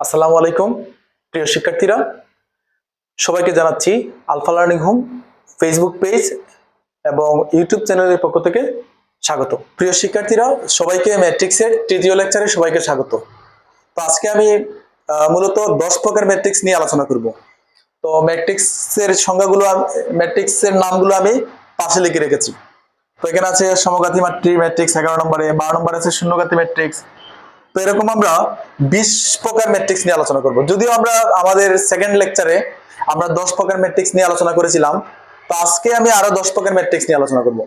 আসসালামু আলাইকুম, প্রিয় শিক্ষার্থীরা। সবাইকে জানাচ্ছি alpha learning home Facebook page এবং ইউটিউব চ্যানেলের পক্ষ থেকে স্বাগত। প্রিয় শিক্ষার্থীরা, সবাইকে ম্যাট্রিক্সের তৃতীয় লেকচারে সবাইকে স্বাগত। তো আজকে আমি মূলত দশ প্রকার ম্যাট্রিক্স নিয়ে আলোচনা করব। তো ম্যাট্রিক্সের সংজ্ঞাগুলো ম্যাট্রিক্সের নামগুলো আমি পাশে লিখে রেখেছি। তো এখানে আছে সমগাতি মাতৃ ম্যাট্রিক্স এগারো নম্বরে, বারো নম্বরে আছে শূন্যগাতি ম্যাট্রিক্স তো এরকম আমরা বিশ প্রকার ম্যাট্রিক্স নিয়ে আলোচনা করব। যদিও আমরা আমাদের সেকেন্ড লেকচারে আমরা দশ প্রকার ম্যাট্রিক্স নিয়ে আলোচনা করেছিলাম, তো আজকে আমি আরও দশ প্রকার ম্যাট্রিক্স নিয়ে আলোচনা করব।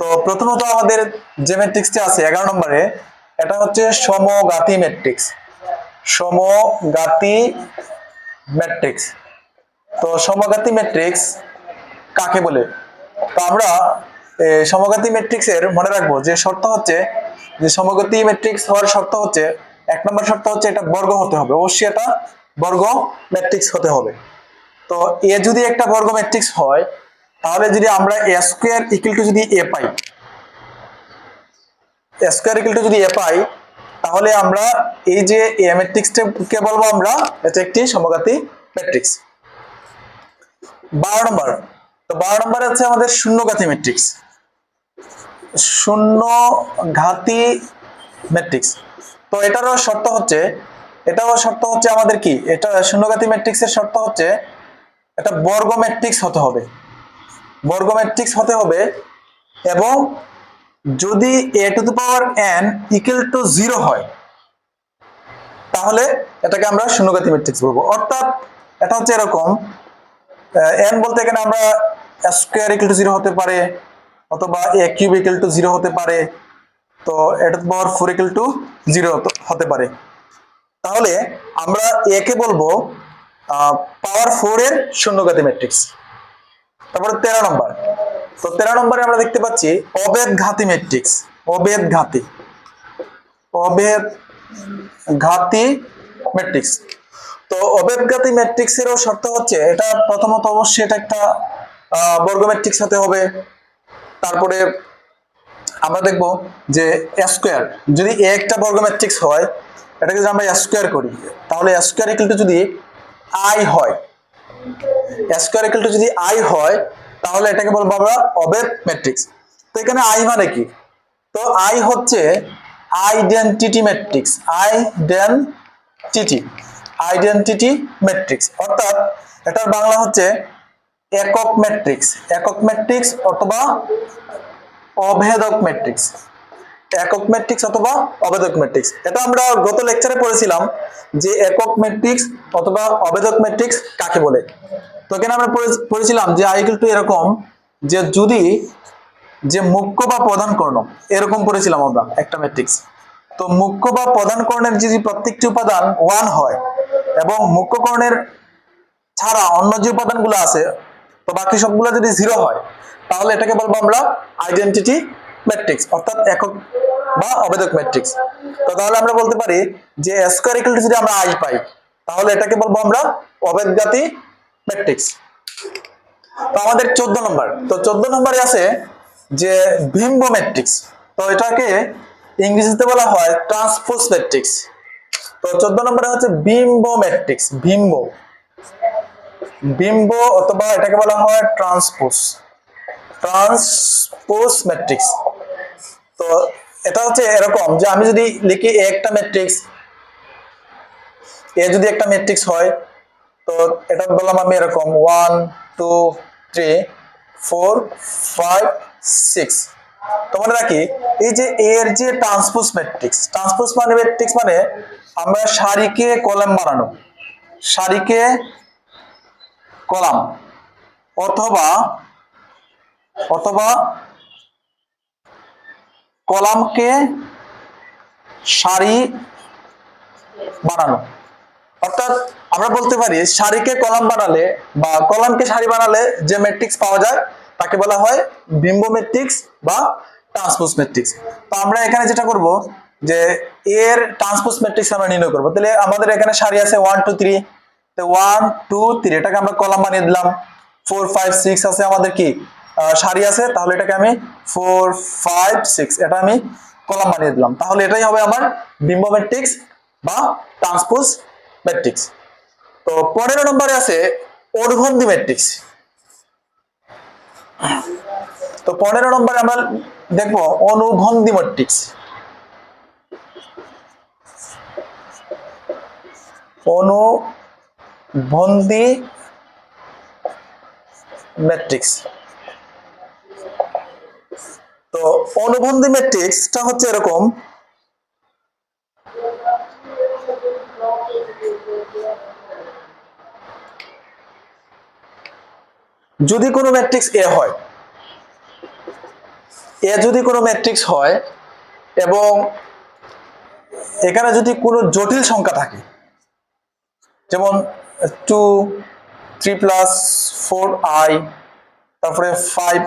তো প্রথমত আমাদের যে ম্যাট্রিক্সটি আছে, এগারো নম্বরে, এটা হচ্ছে সমগাতি ম্যাট্রিক্স সমগাতি ম্যাট্রিক্স তো সমগাতি ম্যাট্রিক্স কাকে বলে? তো আমরা সমগাতি ম্যাট্রিক্সের মনে রাখব যে শর্ত হচ্ছে যে সমগতি ম্যাট্রিক্স হওয়ার শর্ত হচ্ছে, এক নম্বর শর্ত হচ্ছে এটা বর্গ হতে হবে। অবশ্যই এটা বর্গ ম্যাট্রিক্স হতে হবে। তো এ যদি একটা বর্গ ম্যাট্রিক্স হয়, তাহলে যদি আমরা এ স্কোয়ার ইকুয়াল টু যদি এ পাই এ স্কোয়ার ইকুয়াল টু যদি এ পাই, তাহলে আমরা এই যে এ ম্যাট্রিক্সটাকে বলব আমরা, এটা একটি সমগাতি ম্যাট্রিক্স বারো নম্বর। তো বারো নম্বরে আছে আমাদের শূন্যঘাতি ম্যাট্রিক্স শূন্য ঘাতি ম্যাট্রিক্স তো এটারও শর্ত হচ্ছে, এটারও শর্ত হচ্ছে আমাদের কি? এটা শূন্যঘাতি ম্যাট্রিক্সের শর্ত হচ্ছে, এটা বর্গ ম্যাট্রিক্স হতে হবে। বর্গ ম্যাট্রিক্স হতে হবে এবং যদি A to the power N equal to zero হয়, তাহলে এটাকে আমরা শূন্যঘাতি ম্যাট্রিক্স বলব। অর্থাৎ এটা হচ্ছে এরকম এন বলতে এখানে আমরা স্কোয়ার ইকুয়াল টু জিরো হতে পারে অথবা A cube equal to zero হতে পারে, তো এটা power four equal to zero হতে পারে। তাহলে আমরা একে বলব পাওয়ার ফোর এর শূন্যঘাতি ম্যাট্রিক্স তারপরে তেরো নম্বর তো তেরো নম্বরে আমরা দেখতে পাচ্ছি অবেদ ঘাতি ম্যাট্রিক্স অবেদ ঘাতি অবেদ ঘাতি ম্যাট্রিক্স তো অবেদঘাতী ম্যাট্রিক্সেরও শর্ত হচ্ছে, এটা প্রথমত অবশ্যই এটা একটা বর্গ ম্যাট্রিক্স হতে হবে। তারপরে আমরা দেখব যে স্কোয়ার যদি এ একটা বর্গ ম্যাট্রিক্স হয়, এটাকে যদি আমরা স্কোয়ার করি, তাহলে স্কোয়ার ইকুয়াল টু যদি আই হয় স্কোয়ার ইকুয়াল টু যদি আই হয়, তাহলে এটাকে বলব আমরা অবেদ ম্যাট্রিক্স তো এখানে আই মানে কি? তো আই হচ্ছে identity matrix identity identity matrix অর্থাৎ এটার বাংলা হচ্ছে একক ম্যাট্রিক্স একক ম্যাট্রিক্স অথবা অভেদক ম্যাট্রিক্স একক ম্যাট্রিক্স অথবা অবেদক ম্যাট্রিক্স এটা আমরা গত লেকচারে পড়েছিলাম যে একক ম্যাট্রিক্স অথবা অবেদক ম্যাট্রিক্স কাকে বলে। তো এখানে আমরা পড়েছিলাম যে আইকেল টু এরকম যে যদি যে মুখ্য বা প্রধান কর্ণ, এরকম পড়েছিলাম আমরা একটা ম্যাট্রিক্স তো মুখ্য বা প্রধান কর্ণের যদি প্রত্যেকটি উপাদান ওয়ান হয় এবং মুখ্য কর্ণের ছাড়া অন্য যে উপাদানগুলো আছে তো বাকি সবগুলো যদি জিরো হয়, তাহলে এটাকে বলব আমরা আইডেন্টিটি ম্যাট্রিক্স অর্থাৎ একক বা অবেদক ম্যাট্রিক্স তো তাহলে আমরা বলতে পারি যে স্কোয়ার ইকুয়াল যদি আমরা আই পাই, তাহলে এটাকে বলব আমরা অবেদগাতি ম্যাট্রিক্স তো আমাদের চোদ্দ নম্বর তো চোদ্দ নম্বরে আছে যে ভিম্ব ম্যাট্রিক্স তো এটাকে ইংরেজিতে বলা হয় ট্রান্সপোজ ম্যাট্রিক্স তো চোদ্দ নম্বরে হচ্ছে বিম্ব ম্যাট্রিক্স বিম্ব বিম্ব অথবা এটাকে বলা হয় ট্রান্সপোজ ট্রান্সপোজ ম্যাট্রিক্স তো এটা হচ্ছে এরকম যে আমি যদি লিখি এ একটা ম্যাট্রিক্স এ যদি একটা ম্যাট্রিক্স হয়, তো এটা বললাম আমি এরকম one two three four five six তো মনে রাখি, এই যে এর যে ট্রান্সপোজ ম্যাট্রিক্স ট্রান্সপোজ মানে ম্যাট্রিক্স মানে আমরা সারিকে কলাম বানানো, সারিকে কলাম। অথবা অথবা কলামকে সারি বানানো। অর্থাৎ আমরা বলতে পারি, সারিকে কলাম বানালে বা কলামকে সারি বানালে যে ম্যাট্রিক্স পাওয়া যায়, তাকে বলা হয় বিম্ব ম্যাট্রিক্স বা ট্রান্সপোজ ম্যাট্রিক্স তো আমরা এখানে যেটা করব, যে এর ট্রান্সপোজ ম্যাট্রিক্স আমরা নির্ণয় করব। তাহলে আমাদের এখানে সারি আছে one two three one two three এটাকে আমরা কলাম বানিয়ে দিলাম। ফোর ফাইভ সিক্স আছে আমাদের কি? সারি আছে, তাহলে এটাকে আমি ফোর ফাইভ সিক্স এটা আমি কলাম বানিয়ে দিলাম। তাহলে এটাই হবে আমার বিম্ব ম্যাট্রিক্স বা ট্রান্সপোজ ম্যাট্রিক্স। তো পনেরো নম্বরে আছে অনুবন্ধী ম্যাট্রিক্স। তো পনেরো নম্বরে আমরা দেখব অনুবন্ধী ম্যাট্রিক্স। অনুবন্ধী ম্যাট্রিক্স তো অনুবন্ধী ম্যাট্রিক্সটা হচ্ছে এরকম। যদি কোনো ম্যাট্রিক্স এ হয় এ যদি কোনো ম্যাট্রিক্স হয় এবং এখানে যদি কোনো জটিল সংখ্যা থাকে, যেমন two, three plus four I, তারপরে five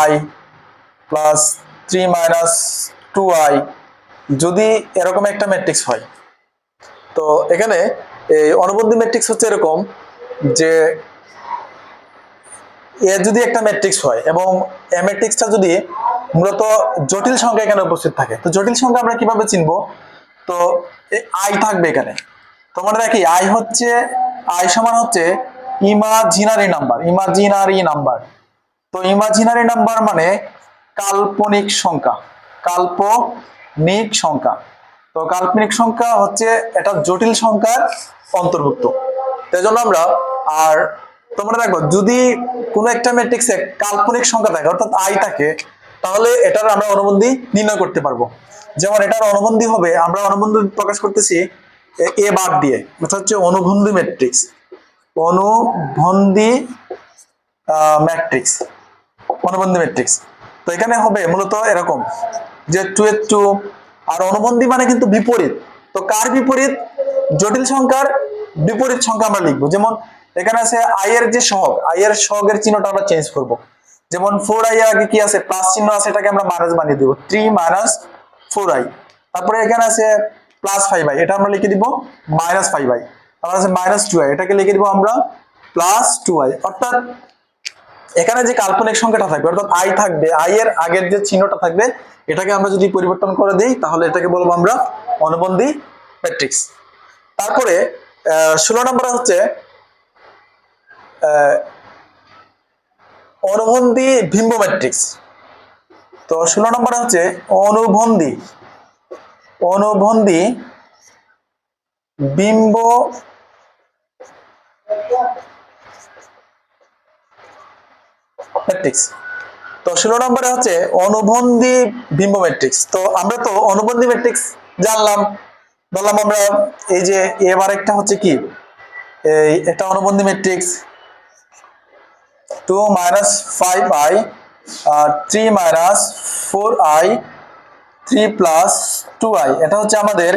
I plus three minus two I. যদি এরকম একটা ম্যাট্রিক্স হয়, তো এখানে এই অনুবন্ধী ম্যাট্রিক্স হচ্ছে এরকম যে এ যদি একটা ম্যাট্রিক্স হয় এবং এ ম্যাট্রিক্সটা যদি মূলত জটিল সংখ্যা এখানে উপস্থিত থাকে, তো জটিল সংখ্যা আমরা কীভাবে চিনবো? তো আই থাকবে এখানে। তো মনে রাখি, আই হচ্ছে আই সমান হচ্ছে ইমাজিনারি নাম্বার ইমাজিনারি নাম্বার। তো ইমাজিনারি নাম্বার মানে কাল্পনিক সংখ্যা কাল্পনিক সংখ্যা। তো কাল্পনিক সংখ্যা হচ্ছে এটা জটিল সংখ্যার অন্তর্ভুক্ত। তাই জন্য আমরা আর তোমরা রাখব যদি কোনো একটা ম্যাট্রিক্সে কাল্পনিক সংখ্যা থাকে, অর্থাৎ আই থাকে, তাহলে এটার আমরা অনুবন্ধী নির্ণয় করতে পারব। যেমন এটার অনুবন্ধী হবে, আমরা অনুবন্ধী প্রকাশ করতেছি এ- বাদ দিয়ে, এটা হচ্ছে অনুবন্ধী ম্যাট্রিক্স অনুবন্ধী ম্যাট্রিক্স অনুবন্ধী ম্যাট্রিক্স তো এখানে হবে মূলত এরকম যে টু এর টু, আর অনুবন্ধী মানে কিন্তু বিপরীত। তো কার বিপরীত? জটিল সংখ্যার বিপরীত সংখ্যা আমরা লিখব। যেমন এখানে আছে আই এর যে সহগ আই এর সহগের চিহ্নটা আমরা চেঞ্জ করব। যেমন ফোর আই এর আগে কি আছে? প্লাস চিহ্ন আছে, এটাকে আমরা মাইনাস বানিয়ে দিব। থ্রি মাইনাস ফোর আই তারপরে এখানে আছে প্লাস ফাইভ আই এটা আমরা লিখে দিব মাইনাস ফাইভ আই তারপর আছে মাইনাস টু আই এটাকে লিখে দিব আমরা প্লাস টু আই অর্থাৎ এখানে যে কাল্পনিক সংখ্যাটা থাকবে, অর্থাৎ আই থাকবে আই এর আগের যে চিহ্নটা থাকবে, এটাকে আমরা যদি পরিবর্তন করে দিই, তাহলে এটাকে বলব আমরা অনুবন্ধী ম্যাট্রিক্স তারপরে ষোলো নম্বরে হচ্ছে অনুবন্ধী ভিম্ব ম্যাট্রিক্স তো ষোলো নম্বরে হচ্ছে অনুবন্ধী অনুবন্ধী বিম্ব ম্যাট্রিক্স তো ষোলো নম্বরে হচ্ছে অনুবন্ধী বিম্ব ম্যাট্রিক্স তো আমরা তো অনুবন্ধী ম্যাট্রিক্স জানলাম। বললাম আমরা এই যে এবার একটা হচ্ছে কি? এই একটা অনুবন্ধী matrix two minus five I three minus four I three plus two I এটা হচ্ছে আমাদের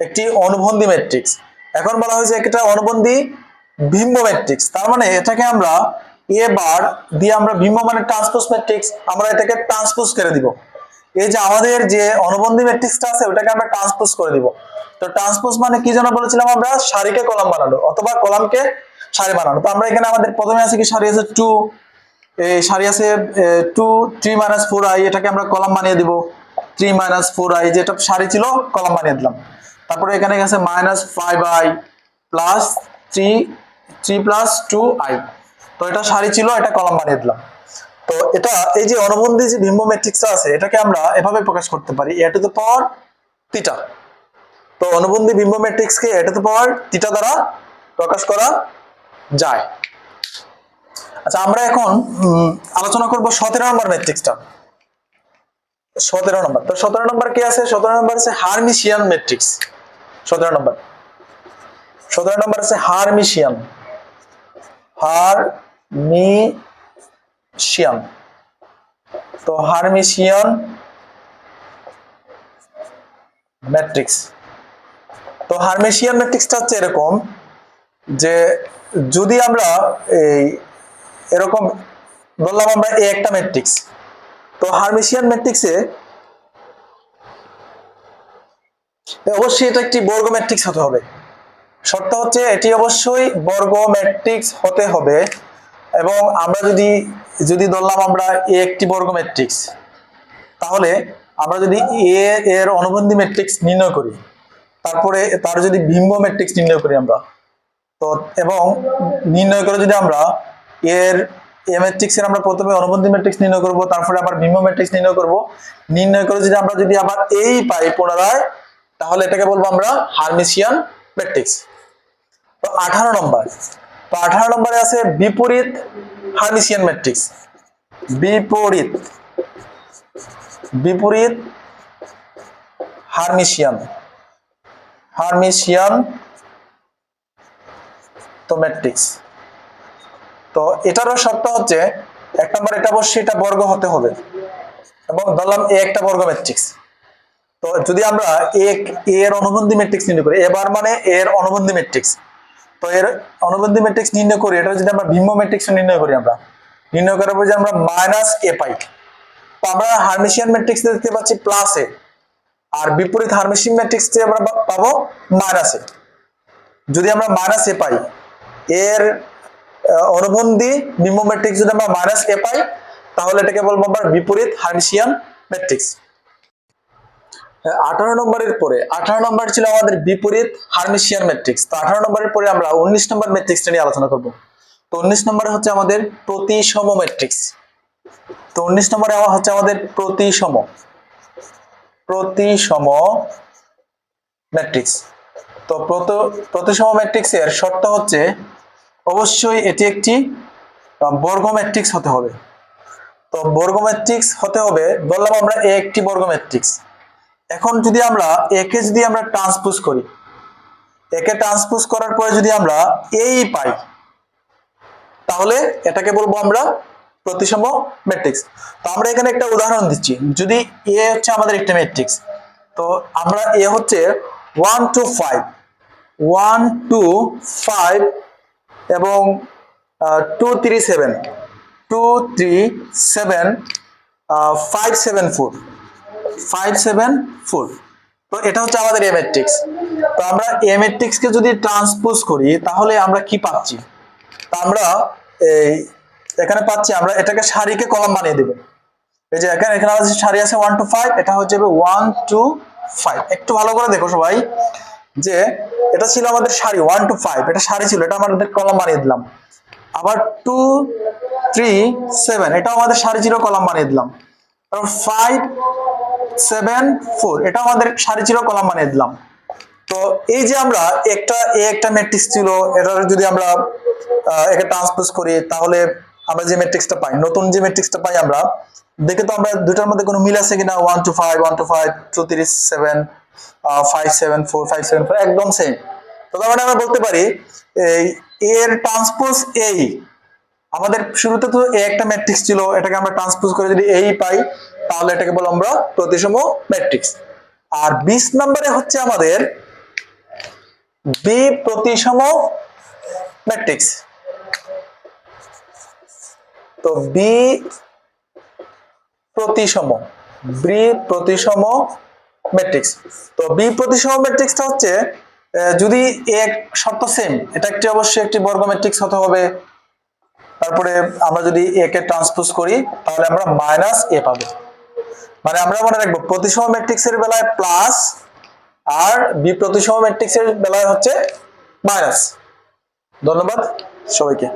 একটি অনুবন্ধী ম্যাট্রিক্স এখন বলা হয়েছে একটা অনুবন্ধী ভিম্ব ম্যাট্রিক্স তার মানে এটাকে আমরা এ বার দিয়ে আমরা ভিম্ব মানে ট্রান্সপোজ ম্যাট্রিক্স আমরা এটাকে ট্রান্সপোজ করে দিব। এই যে আমাদের যে অনুবন্ধী ম্যাট্রিক্সটা আছে, ওটাকে আমরা ট্রান্সপোজ করে দিব। তো ট্রান্সপোজ মানে কি যেন বলেছিলাম আমরা? সারিকে কলাম বানানো, অথবা কলামকে সারি বানানো। তো আমরা এখানে আমাদের প্রথমে আছে কি? সারি আছে টু এই সারি আছে two three minus four I এটাকে আমরা কলাম বানিয়ে দিব। থ্রি মাইনাস ফোর আই যেটা সারি ছিল, কলাম বানিয়ে দিলাম। তারপরে এখানে গেছে minus five I plus three three plus two I তো এটা সারি ছিল, এটা কলাম বানিয়ে দিলাম। তো এটা, এই যে অনুবন্ধী যে বিম্ব ম্যাট্রিক্সটা আছে, এটাকে আমরা এভাবে প্রকাশ করতে পারি A to the power theta তো অনুবন্ধী বিম্ব ম্যাট্রিক্সকে A to the power theta দ্বারা প্রকাশ করা যায়। আচ্ছা আমরা এখন আলোচনা করব সতেরো নম্বর ম্যাট্রিক্সটা সতেরো নম্বর। তো সতেরো নম্বর কি আছে? সতেরো নম্বর আছে হারমিশিয়ান ম্যাট্রিক্স সতেরো নম্বর। সতেরো নম্বর আছে হারমিশিয়ান। হারমিশিয়ান। তো হারমিশিয়ান ম্যাট্রিক্স তো হারমিশিয়ান ম্যাট্রিক্সটা হচ্ছে এরকম যে যদি আমরা এই এরকম বললাম আমরা এ একটা ম্যাট্রিক্স তো হারমিশিয়ান ম্যাট্রিক্সে অবশ্যই এটা একটি বর্গ ম্যাট্রিক্স হতে হবে। শর্ত হচ্ছে এটি অবশ্যই বর্গ ম্যাট্রিক্স হতে হবে এবং আমরা যদি যদি ধরলাম আমরা এ একটি বর্গ ম্যাট্রিক্স তাহলে আমরা যদি এ এর অনুবন্ধী ম্যাট্রিক্স নির্ণয় করি, তারপরে তার যদি ভিম্ব ম্যাট্রিক্স নির্ণয় করি আমরা। তো এবং নির্ণয় করে যদি আমরা এর এ ম্যাট্রিক্সের আমরা প্রথমে অনুবন্ধী ম্যাট্রিক্স নির্ণয় করব, তারপরে আবার ভিম্ব ম্যাট্রিক্স নির্ণয় করব। নির্ণয় করে যদি আমরা যদি আবার এই পাই পুনরায়, তাহলে এটাকে বলব আমরা হারমিসিয়ান ম্যাট্রিক্স তো আঠারো নম্বর। তো আঠারো নম্বরে আছে বিপরীত হারমিসিয়ান ম্যাট্রিক্স বিপরীত। বিপরীত হারমিসিয়ান। হারমিসিয়ান তো ম্যাট্রিক্স তো এটারও শর্ত হচ্ছে এক নম্বর এটা অবশ্যই এটা বর্গ হতে হবে এবং ধরলাম এ একটা বর্গ ম্যাট্রিক্স তো যদি আমরা এ এ এর অনুবন্ধী ম্যাট্রিক্স নির্ণয় করি এবার মানে এর অনুবন্ধী ম্যাট্রিক্স তো এর অনুবন্ধী ম্যাট্রিক্স নির্ণয় করি, এটা যদি আমরা ভিন্ন ম্যাট্রিক্স নির্ণয় করি আমরা, নির্ণয় করার পর যে আমরা মাইনাস এ পাই। তো আমরা হারমিশিয়ান ম্যাট্রিক্স দেখতে পাচ্ছি প্লাস এ আর বিপরীত হারমিশিয়ান ম্যাট্রিক্স আমরা পাবো মাইনাস এ যদি আমরা মাইনাস এ পাই এর অনুবন্ধী নিম্ন ম্যাট্রিক্স যদি আমরা মাইনাস এ পাই, তাহলে এটাকে বলব আমরা বিপরীত হার্মিসিয়ান ম্যাট্রিক্স আঠারো নম্বরের পরে, আঠারো নম্বর ছিল আমাদের বিপরীত হার্মিসিয়ান ম্যাট্রিক্স তো আঠারো নম্বরের পরে আমরা উনিশ নম্বর ম্যাট্রিক্সটা নিয়ে আলোচনা করব। তো উনিশ নম্বরে হচ্ছে আমাদের প্রতিসম ম্যাট্রিক্স তো উনিশ নম্বরে হচ্ছে আমাদের প্রতিসম। প্রতিসম ম্যাট্রিক্স তো প্রত- প্রতিসম ম্যাট্রিক্সের শর্ত হচ্ছে অবশ্যই এটি একটি বর্গ ম্যাট্রিক্স হতে হবে। তো বর্গ ম্যাট্রিক্স হতে হবে, বললাম আমরা এ একটি বর্গ ম্যাট্রিক্স এখন যদি আমরা একে যদি আমরা ট্রান্সপোজ করি একে ট্রান্সপোজ করার পরে যদি আমরা এই পাই, তাহলে এটাকে বলব আমরা প্রতিসম ম্যাট্রিক্স তো আমরা এখানে একটা উদাহরণ দিচ্ছি, যদি এ হচ্ছে আমাদের একটা ম্যাট্রিক্স তো আমরা এ হচ্ছে one two five one two five এবং two three seven two three seven five seven four five seven four তো এটা হচ্ছে আমাদের এ তো আমরা এ যদি ট্রান্সপোজ করি, তাহলে আমরা কি পাচ্ছি? তা আমরা, এই, এখানে পাচ্ছি আমরা এটাকে সারিকে কলম বানিয়ে দেব। এই যে এখানে এখানে আমাদের সারি আছে ওয়ান টু ফাইভ এটা হচ্ছে ওয়ান টু ফাইভ একটু ভালো করে দেখো সবাই। যে এটা ছিল আমাদের সারি ওয়ান টু ফাইভ এটা সারি ছিল, এটা আমাদের কলাম বানিয়ে দিলাম। আবার টু থ্রি সেভেন এটা আমাদের সারি ছিল, কলাম বানিয়ে দিলাম। তারপর ফাইভ সেভেন ফোর এটা আমাদের সারি ছিল, কলাম বানিয়ে দিলাম। তো এই যে আমরা একটা এ একটা ম্যাট্রিক্স ছিল এটার যদি আমরা একে ট্রান্সপোজ করি, তাহলে আমরা যে ম্যাট্রিক্সটা পাই, নতুন যে ম্যাট্রিক্সটা পাই আমরা, দেখে তো আমরা দুটার মধ্যে কোনো মিল আছে কিনা? One two five one two five two three seven একদম সেম তো মানে আমরা বলতে পারি, এই এর ট্রান্সপোজ এই। আমাদের শুরুতে তো এ একটা ম্যাট্রিক্স ছিল, এটাকে আমরা ট্রান্সপোজ করে যদি এই পাই, তাহলে এটাকে বলো আমরা প্রতিসম ম্যাট্রিক্স আর বিশ নম্বরে হচ্ছে আমাদের বি প্রতিসম ম্যাট্রিক্স তো বি প্রতিসম বি প্রতিসম ম্যাট্রিক্স তো বি প্রতিসম ম্যাট্রিক্সটা হচ্ছে যদি এক শর্ত সেম এটা একটি অবশ্যই একটি বর্গ ম্যাট্রিক্স হতে হবে। তারপরে আমরা যদি এ কে ট্রান্সপোজ করি, তাহলে আমরা মাইনাস এ পাবো। মানে আমরা মনে রাখব, প্রতিসম ম্যাট্রিক্সের বেলায় প্লাস আর বি প্রতিসম ম্যাট্রিক্সের বেলায় হচ্ছে মাইনাস ধন্যবাদ সবাইকে।